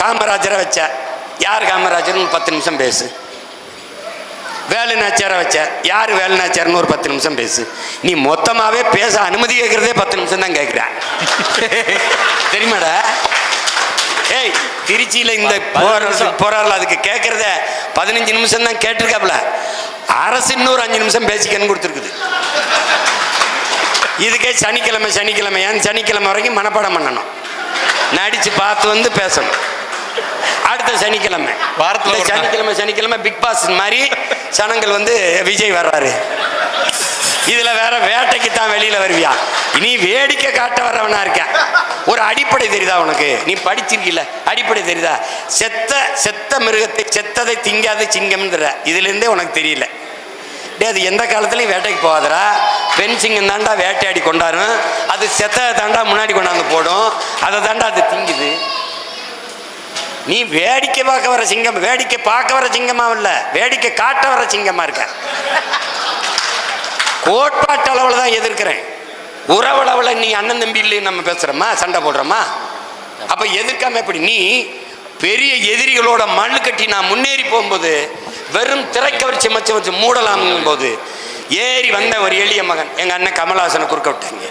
காமராஜரை வச்ச. யார் காமராஜர்னு பத்து நிமிஷம் பேசு. வேலுநாச்சியாரை வச்ச. யார் வேலுநாச்சியார்னு ஒரு பத்து நிமிஷம் பேசு. நீ மொத்தமாவே பேச அனுமதி கேட்கறதே பத்து நிமிஷம் தான் கேட்கிறேன். தெரியுமாடா? ஏய் திருச்சியில இந்த போராடல அதுக்கு கேட்கறத பதினஞ்சு நிமிஷம் தான் கேட்டிருக்காப்ல அரசு இன்னொரு அஞ்சு நிமிஷம் பேசிக்கன்னு கொடுத்துருக்குது. இதுக்கே சனிக்கிழமை சனிக்கிழமை ஏன் சனிக்கிழமை வரைக்கும் மனப்பாடம் பண்ணணும். நடிச்சு பார்த்து வந்து பேசணும். அடுத்த சனிக்கிழமை. வாரத்துல. சனிக்கிழமை சனிக்கிழமை பிக் பாஸ் மாதிரி சனங்கள் வந்து விஜய் வர்றாரு. இதுல வேற வேட்டைக்கு தான் வெளியில வருவியா? நீ வேடிக்கை காட்ட வர்றவனா இருக்க ஒரு அடிப்படை தெரியுதா உனக்கு? நீ படிச்சிருக்கீல அடிப்படை தெரியுதா? செத்த செத்த மிருகத்தை செத்ததை திங்காத சிங்கம்ன்ற இதுல இருந்தே உனக்கு தெரியல. டேய் அது எந்த காலத்துலயும் வேட்டைக்கு போகாதடா. பெண் சிங்கம் தாண்டா வேட்டையாடி கொண்டாரும் அது செத்ததை தாண்டா முன்னாடி கொண்டாந்து போடும். அதை தாண்டா அது திங்குது. நீ வேடிக்கை பார்க்க வர சிங்கம் வேடிக்கை பார்க்க வர சிங்கமா இல்ல. வேடிக்கை காட்ட வர சிங்கமா இருக்க. கோட்பாட்டு அளவில் தான் எதிர்க்கிறேன். உறவளவில் நீ அண்ணன் தம்பி இல்லைன்னு நம்ம பேசுறோமா? சண்டை போடுறோமா? அப்ப எதிர்க்காம எப்படி? நீ பெரிய எதிரிகளோட மண்ணு கட்டி நான் முன்னேறி போகும்போது வெறும் திரைக்கவர் சிமச்சு வச்சு மூடலாம் போது ஏறி வந்த ஒரு எளிய மகன் எங்க அண்ணன் கமலஹாசனை குறுக்க விட்டாங்க.